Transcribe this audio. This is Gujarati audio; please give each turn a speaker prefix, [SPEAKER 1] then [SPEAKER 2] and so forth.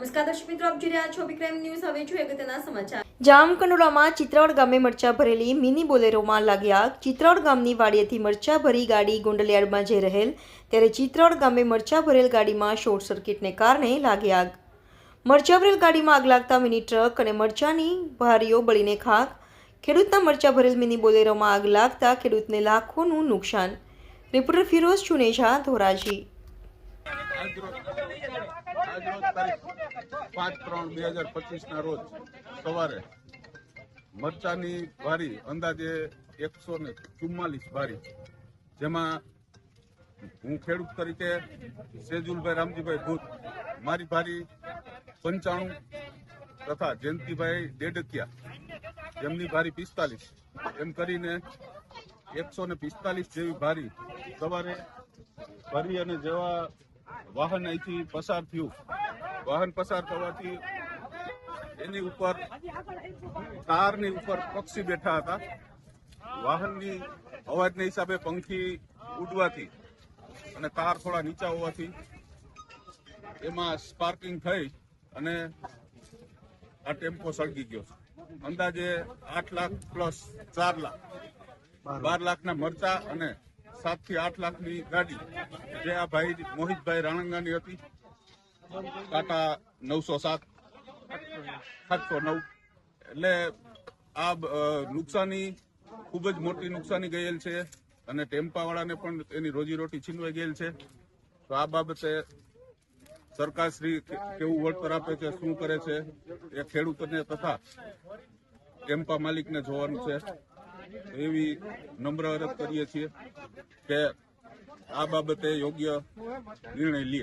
[SPEAKER 1] નમસ્કાર દર્શક મિત્રો આપ જોઈ રહ્યા છો વિક્રમ ન્યૂઝ. હવે જોઈએ અગત્યના સમાચાર.
[SPEAKER 2] જામકંડોળામાં ચિત્રાવડ ગામે મરચા ભરેલી મિની બોલેરોમાં લાગી આગ. ચિત્રાવડ ગામની વાડીએથી મરચા ભરી ગાડી ગોંડલિયાળમાં જઈ રહેલ. ત્યારે ચિત્રાવડ ગામે મરચા ભરેલ ગાડીમાં શોર્ટ સર્કિટને કારણે લાગી આગ. મરચા ભરેલ ગાડીમાં આગ લાગતા મિની ટ્રક અને મરચાની ભારીઓ બળીને ખાક ખેડૂતના મરચા ભરેલ મિની બોલેરોમાં આગ લાગતા ખેડૂતને લાખોનું નુકસાન. રિપોર્ટર ફિરોઝ ચુનેજા ધોરાજી.
[SPEAKER 3] પાંચ ત્રણ બે હજાર પચીસના રોજ સવારે મરચાની ભારી અંદાજે એકસો ને ચુમ્માલીસ ભારી જેમાં હું ખેડૂત તરીકે સેજુલભાઈ રામજીભાઈ ભૂત, મારી ભારી પંચાણું તથા જયંતિભાઈ ડેડકિયા એમની ભારી પિસ્તાલીસ, એમ કરીને એકસો ને પિસ્તાલીસ જેવી ભારી સવારે ભરી અને જેવા વાહન અહીંથી પસાર થયું. વાહન પસાર થવાથી એની ઉપર તારની ઉપર પક્ષી બેઠા હતા. વાહનની અવાજના હિસાબે પંખી ઉડવાથી અને કાર થોડા નીચા હોવાથી એમાં સ્પાર્કિંગ થઈ અને આ ટેમ્પો સળગી ગયો. અંદાજે આઠ લાખ પ્લસ ચાર લાખ. બાર લાખના મરચા અને સાતથી આઠ લાખની ગાડી જે આ ભાઈ મોહિતભાઈ રાણંગાની હતી. ટાટા નવસો સાત, સાતસો નવ. એટલે આ નુકસાની ખૂબ જ મોટી નુકસાની ગયેલ છે અને ટેમ્પાવાળાને પણ એની રોજીરોટી છીનવાઈ ગયેલ છે. તો આ બાબતે સરકારશ્રી કેવું વળતર આપે છે, શું કરે છે, એ ખેડૂતોને તથા ટેમ્પા માલિકને જોવાનું છે. એવી નમ્ર અરજ કરીએ છીએ કે આ બાબતે યોગ્ય નિર્ણય લે.